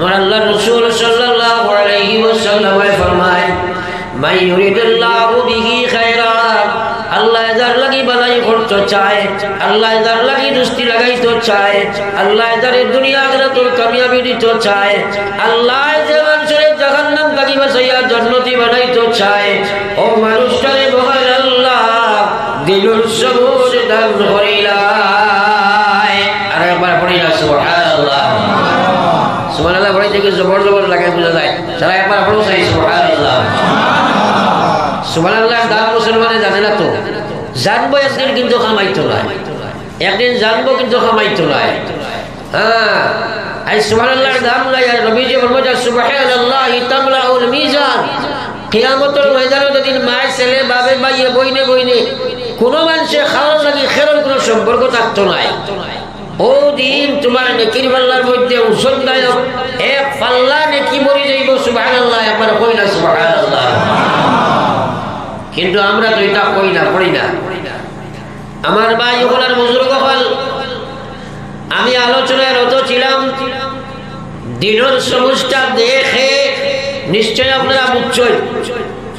আমার আল্লাহ রসুল সাল্লাল্লাহু আলাইহি ওয়াসাল্লাম ফরমায় মাই ইউরিদুল্লাহু বিহি খায়রা আল্লাহ যার লাগি বালাই করতে চায়, আল্লাহ যার লাগি দুষ্টি লাগাইতে চায়, আল্লাহ যার দুনিয়া আখিরাতুল কামিয়াবি দিতে চায়, আল্লাহ যে মানুষের জাহান্নাম থাকি বাঁচাইয়া জান্নাতি বানাইতে চায়। ও মানুষটারে মহান আল্লাহ, দিলুর সবুজ দান করিলাই সুবহানাল্লাহ জবর জবর লাগে বোঝা যায়। একবার সুবহানাল্লাহ। সুবহানাল্লাহ দাম মুসলমানে জানে না তো। জানব একদিন কিন্তু একদিন জানব কিন্তু হ্যাঁ দাম নাই, আর নবীজি বলব তামলাউল মিজান। কিয়ামতের ময়দানে ছেলে বাবে বাইয়ে বইনে বইনে, কোনো মানুষের খাওয়ার লাগে খেরোর কোনো সম্পর্ক থাকতো নাই। ও দিন তোমার নেকির পাল্লার মধ্যে ঔষধদায়ক এক পাল্লা নেকি মরি যাইব, সুবহানাল্লাহ, একবার কই না, সুবহানাল্লাহ। কিন্তু আমরা তো এটা কই না পড়ি না। আমার ভাই ওখানের বুজুর্গ হল, আমি আলোচনায় রত ছিলাম দিনের সমস্যা দেখে নিশ্চয় আপনারা বুঝছই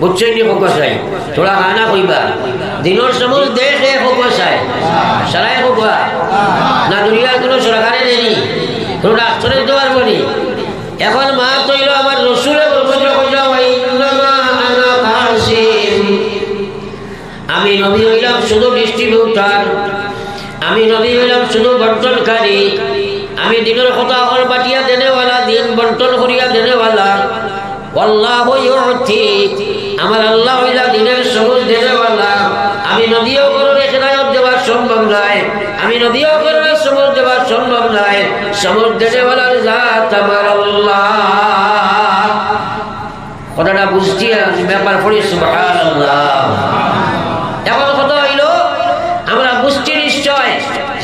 বুঝছই নি ফোকাসাই থোড়া গানা কইবা। দিনের সমুজ দেখে ফোকাসাই সারাই ফোকা না দুনিয়ার কোনো সরকারে নেই কোনো ডাক্তারে দিতে পারব নি এখন মা তৈল আমার রসুলে আমি নবী হইলাম শুধু ডিস্ট্রিবিউটার আমি নবী হইলাম শুধু বন্টনকারী আমি দিনের কথা হল বাটিয়া দেনেওয়ালা দিন বন্টন করিয়া দেনেওয়ালা আল্লাহ ইউতি আমার আল্লাহ হইলা দিনের সবুজ দেনেওয়ালা আমি নদীও করুন হেদায়ত দেওয়ার সম্ভব নয় আমি নদীও করুন সবুজ দেওয়ার সম্ভব নয় সবুজ দেনেওয়ালার জাত আমার আল্লাহ। কথাটা বুঝছি ব্যাপার পড়ি, সুবহানাল্লাহ। এখন কথা হইল, আমরা বুঝছি নিশ্চয়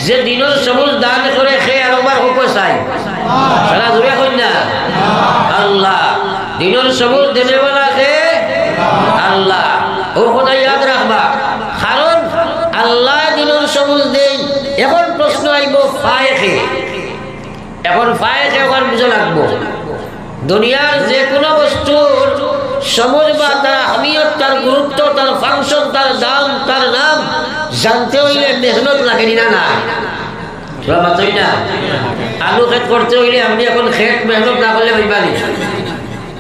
যে দিনের সবুজ দান করে খেয়ে আর একবার হোক চাই সারা দূরে না আল্লাহ দিনের সবুজ দেবেওয়ালা খেয়ে আল্লাহ। ও কথা ইয়াদ রাখবা। কারণ আল্লাহ দিনের সবুজ দেই এখন প্রশ্ন আইব ফায়ে খেয়ে এখন ফায়ে খেয়ে এখন বুঝে লাগবো। দুনিয়ার যে কোনো বস্তুর সবুজ বা তার আহমিয়ত, তার গুরুত্ব, তার ফাংশন, তার দাম, তার নাম জানতে হইলে মেহনত লাগেনি না না আলু খেত করতে হইলে আপনি এখন খেত মেহনত না করলে ভাইবানি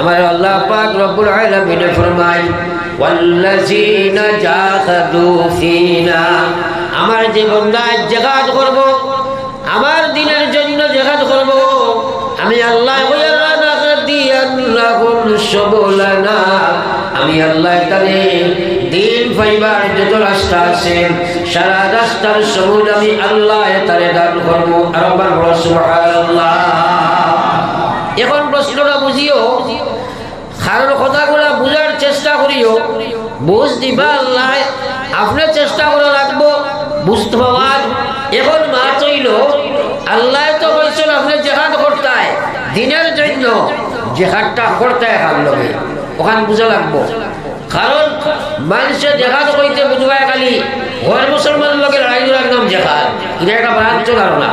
আমার আল্লাহ পাক রব্বুল আলামিন ফরমায়, ওয়াল্লাযীনা জাহাদু ফিনা। আমার যে বান্দা জিহাদ করব, আমার দিনের জন্য জিহাদ করব, আমি আল্লাহ আমি আল্লাহ এখানে দিন পাইবার যত রাস্তা আছে, সারা রাস্তার সবুজ আমি আল্লাহ তারে দান করব। আর আমার সুবহানাল্লাহ এখন প্রশ্নটা বুঝিও কারণ কথাগুলা বুঝার চেষ্টা করিও, বুঝ দিবা আল্লাহ আপনার চেষ্টা করে রাখব, বুঝতে পাওয়ার। এখন মা তৈল আল্লাহ তো বলছেন আপনি জেহাদ করতে দিনের জন্য জেহাদটা করতে হাত লগে। ওখানে বুঝা লাগবো। কারণ মানুষের জেহাদ কইতে বুঝবায় খালি, ঘর মুসলমান লোকের জোড়ার নাম জেহাদ। এটা একটা ভ্রান্ত ধারণা।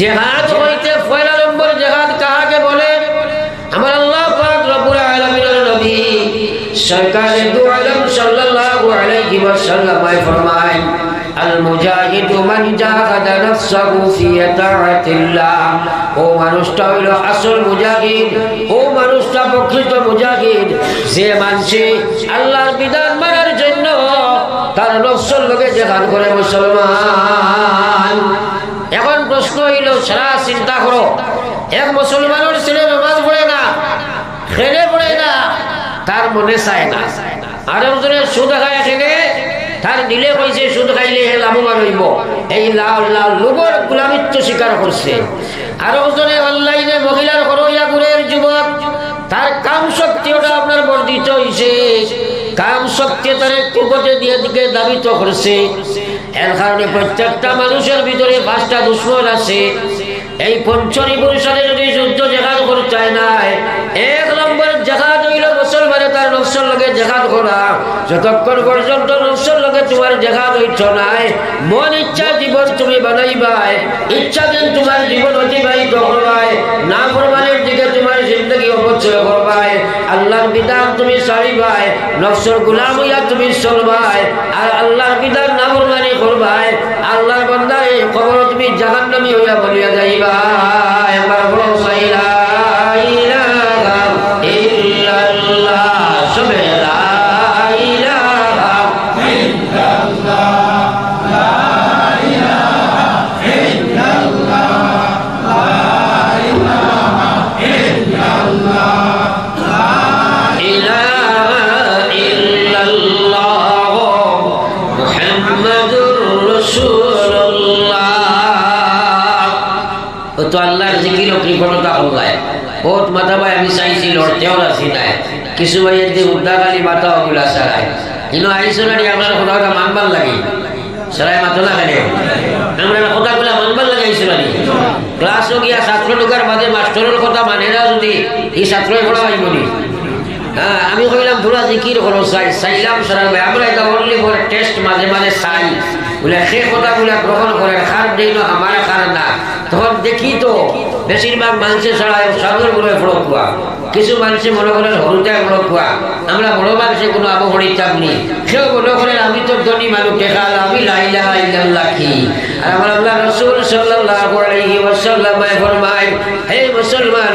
জেহাদ হইতে পয়লা নম্বর জেহাদ সরকার দু আলম সাল্লাল্লাহু আলাইহি ওয়াসাল্লাম ফরমায়, আল মুজাহিদু মান জাহাদা নাফসাহু ফি ও মানুষটা হলো আসল মুজাহিদ, ও মানুষটা প্রকৃত মুজাহিদ। যে মানছে আল্লাহর বিধান মানার জন্য তার নফসের লোকে জেহাদ করে মুসলমান। এখন প্রশ্ন হইল সারা চিন্তা করো, এক মুসলমান মনে চায় না। আর একজনে সুদ খাই খেলে তার দিলে কইছে, সুদ খাইলে হে লাভবান হইব। এই লাল লাল লোভর গোলামিত্ব স্বীকার করছে। আর একজনে অনলাইনে মহিলার হরইয়া গুড়ের যুবক, তার কাম শক্তিটা আপনার বর্ধিত হইছে। কাম শক্তি তার কুপটে দিয়ে দিকে দাবিত করছে। এর কারণে প্রত্যেকটা মানুষের ভিতরে পাঁচটা দুশ্মন আছে। এই পঞ্চনী পরিষদে যদি যুদ্ধ জেগার করতে নাই জেহাদ করা। যতক্ষণ পর্যন্ত নকশার লগে তোমার জেহাদ হইছ নাই, মন ইচ্ছা জীবন তুমি বানাইবাই। ইচ্ছা দিন তোমার জীবন অতিবাহিত করবাই না ফরমানের দিকে তোমার জিন্দগি অপচয় করবাই আল্লাহর বিধান তুমি সারিবাই নকশর গুলাম হইয়া তুমি চলবাই। আর আল্লাহর বিধান না ফরমানি করবাই। আল্লাহর বান্দায় খবর তুমি জাহান্নামী হইয়া বলিয়া যাইবা এবার বলো সাইলা তো আল্লাহর জিকির কৃপণতা হল্লায় বহুত মাথা ভাই আমি চাইছি, লড়তেও রাখি নাই। কিছু ভাই এদিকে উদ্দাকালি মাথা ওগুলা সারায় কিন্তু আইসো না আপনার কথাটা মানবার লাগে। সারাই মাথা কেন? আমরা কথাগুলা মানবার লাগে আইসো না? ক্লাসও গিয়া ছাত্র ঢোকার বাদে মাস্টরের কথা মানে না যদি, এই ছাত্রই পড়া পাইব নি আমি কইলাম তোরা জিকির করো চাই চাইলাম সারা আমরা এটা অনলি ফর টেস্ট মাঝে মাঝে চাই। বলে, সে কথাগুলা গ্রহণ করে খার না আমার খার না। তখন দেখি তো, বেশিরভাগ মানুষের ছাড়া সাগর বলে বড় কুয়া কিছু মানুষে মনে করেন হরুতে বড় কুয়া আমরা বড় মানুষে কোনো আবহাওয়ার চাপ নেই। সেও মনে করেন, আমি তো ধনী মানুষ টেকা আমি লাইলা ইল্লাল্লাহ কি? আর আমার আল্লাহ রসুল সাল্লাল্লাহু আলাইহি ওয়াসাল্লাম হে মুসলমান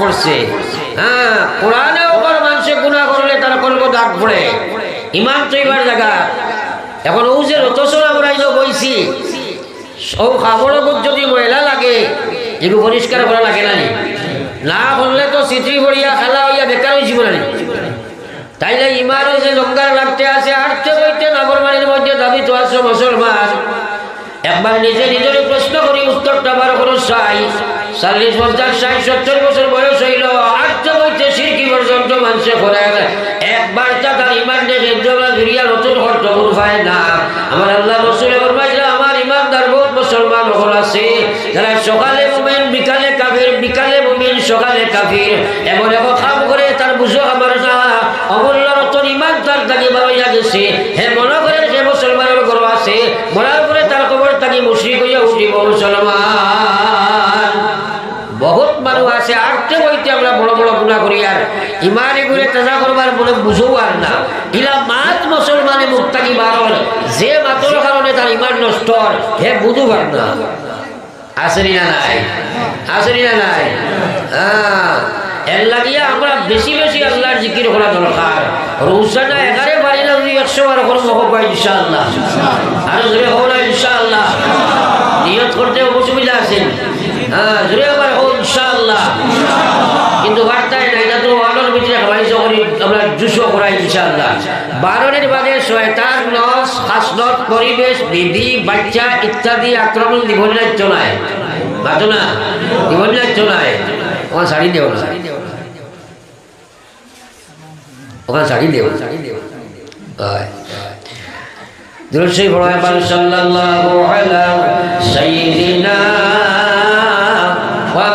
পড়ছে হ্যাঁ কোরআনে ওপর মানুষে গুণা করলে তারা করব দাগ পড়ে। ইমান তো এবার জায়গা। এখন ও যে রতসর এই বইছি ও খাবড় যদি ময়লা লাগে এগুলো পরিষ্কার করা লাগে না নি? করলে তো চিত্রি ভরিয়া খেলা হইয়া বেকার হয়েছি বলে নি। তাইলে ইমানও যে লঙ্কার লাগতে আছে আটতে বইতে নগরবাড়ির মধ্যে দাবি তো আছে মুসলমান। একবার নিজে নিজের প্রশ্ন করি, উত্তরটা বার করো চাই চল্লিশ পঞ্চাশ ষাট, সত্তর বছর বয়স হইল আটতে বইতে সিরকি পর্যন্ত মানুষে করে একবার তা তার ইমান দেখে ফিরিয়া নতুন হর্ত পায় না। আমার আল্লাহ রসুলে ফরমাইছিল আমার ইমানদার বহুত মুসলমান হল আছে। যারা সকালে মুমিন, বিকালে কাফির, বিকালে মুমিন, সকালে কাফির। এমন এমন কাম করে তার বুঝো আমার না। অমূল্য রতন ইমান তার তাকে বাবাইয়া গেছে হে মনে করেন সে মুসলমানের গর্ব আছে মরার পরে তার খবর তাকে মুশ্রিক হইয়া উঠিব মুসলমান। গুণা করি আর ইমানে করে তাজা করবার মনে বুঝো আর না। ইলা মাত মুসলমানে মুক্তাকি বারণ, যে মাতর কারণে তার ইমান নষ্ট হে বুঝু পার না। আসেনি না নাই? আসেনি না নাই? হ্যাঁ। এর লাগিয়া আমরা বেশি বেশি আল্লাহর জিকির করা দরকার। রোজানা এগারে পারি না যদি একশো বার করব হোক ইনশাআল্লাহ। আর জোরে হোক না ইনশাআল্লাহ। নিয়ত করতে অসুবিধা আছে হ্যাঁ জোরে ইনশাআল্লাহ। কিন্তু বার্তায় না এটা তো আলোর ভিতরে খাবাইছ করি, আমরা জুসো করাই, ইনশাআল্লাহ। বারণের বাদে শয়তান নস হাসনত পরিবেশ বিধি বাচ্চা ইত্যাদি আক্রমণ দিবনাচ্য নাই। মাতো না? দিবনাচ্য নাই। ওখানে শাড়ি দেও না। ওখানে শাড়ি দেও। হয়। দুরুশরীফ পড়বেন সাল্লাল্লাহু আলা সাইয়্যিদিনা ওয়া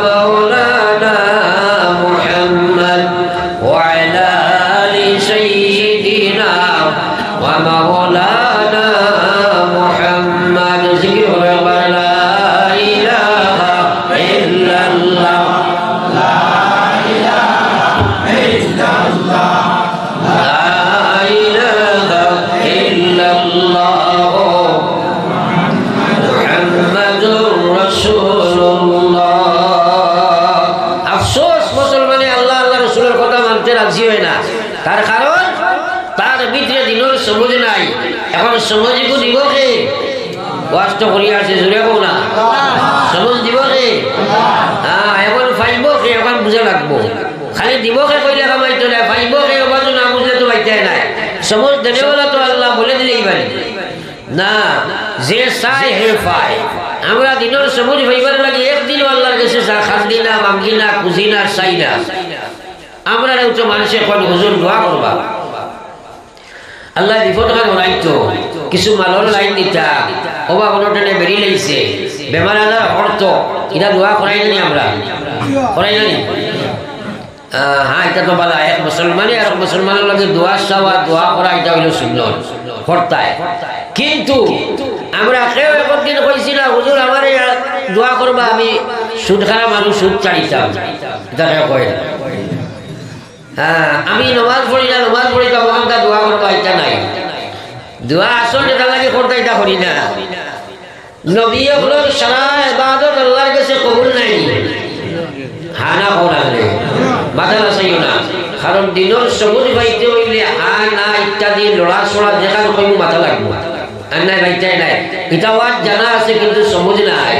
আফসোস মুসলমানে আল্লাহ আল্লাহ রসুলের কথা মানতে রাজি হয় না। তার কারণ তার ভিতরে দিনের সবুজ নাই এখন সমাজিকও দিব কে ওয়াজটা করি আছে জুড়ে কো না। সবুজ দিব কে এখন ফাইব কে এখন বুঝে লাগবো। খালি দিব কে কইলে কামাইতো না ফাইব কে ওবাজ না বুঝলে তো বাইতে নাই। সবুজ দেনেওয়ালা তো আল্লাহ বলে দিলেই পারি না, যে চাই হে পায়। আমরা দিনের সবুজ ভাইবার লাগে একদিন আল্লাহর কাছে খান্দি না মামগি না, খুঁজি না, চাই না। আমরা তো মানুষে কোন হুজুর দোয়া করবা। আল্লাহ বিপদ খান বনাইতো কিছু মালর লাইন দিতা অবা অনটনে বেরি লাইছে বেমার আজার অর্থ এটা দোয়া করাই জানি আমরা। করাই জানি হ্যাঁ এটা তো বলা, এক মুসলমানে আর মুসলমানের লগে দোয়া চাওয়া দোয়া করা এটা হইল সুন্দর কর্তায় কিন্তু আমরা কেউ একদিন কইছি না হুজুর আমার দোয়া করবা আমি সুদ খারাপ মানুষ সুদ চাইতাম এটা কেউ কয় না। হ্যাঁ। আমি নমাজ পড়ি না, নমাজ পড়ি তো আমাকে দোয়া করবা এটা নাই। দোয়া আসল এটা লাগে করতে এটা করি না। নবী হলোর সারা ইবাদত আল্লাহর কাছে কবুল নাই। হানা কোরআনে মাথা নাচাইও না। কারণ দিনের সবুজ হইলে হা না, ইত্যাদি লড়া চড়া কইম মাথা লাগবো। আর নাই বাইতাই নাই। এটা ওয়াজ জানা আছে কিন্তু সবুজ নাই।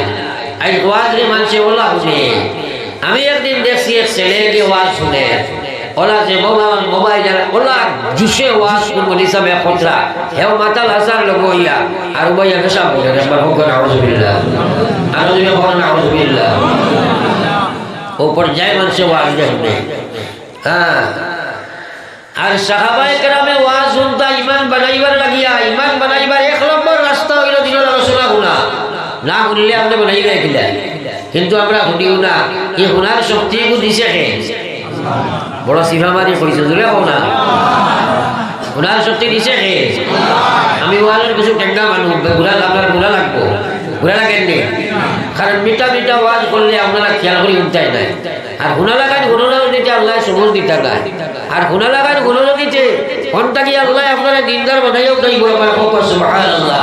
আজ ওয়াজ রে মানুষে ওলা শুনে। আমি একদিন দেখছি এক ছেলেকে ওয়াজ শুনে। ওলা যে মোবাইল মোবাইল ওলা জুসে ওয়াজ করব হিসাবে খতরা হেও মাতাল হাসার লোক হইয়া আর বইয়া নেশা বলে একবার হোক আউজবিল্লাহ আর যদি হোক না আউজবিল্লাহ ও পর্যায়ে মানুষে ওয়াজ দেখবে। হ্যাঁ। আর সাহাবাই কেরামে ওয়াজ শুনতা ইমান বানাইবার লাগিয়া ইমান বানাইবার এক নম্বর রাস্তা হইল দিনের আলোচনা শুনা না শুনলে আপনি বানাইবে কিন্তু আমরা শুনিও না। এই শুনার শক্তিও দিছে বড় সিফা মারি কইছে জোরে কও না। শুনার শক্তি দিছে কে আমি ওয়াজের কিছু টেঙ্গা মানুষ ঘুরা আপনার ঘুরা লাগবো। ঘুরা লাগেন নি? কারণ মিটা মিটা ওয়াজ করলে আপনারা খেয়াল করে উঠতাই নাই। আর গুণা লাগান গুণনা দিতে আল্লাহ সবুজ দিতে নাই আর গুণা লাগান গুণনা দিতে কোনটা কি আল্লাহ আপনারা দিনদার বানাইও বলে আমার সুবহানাল্লাহ।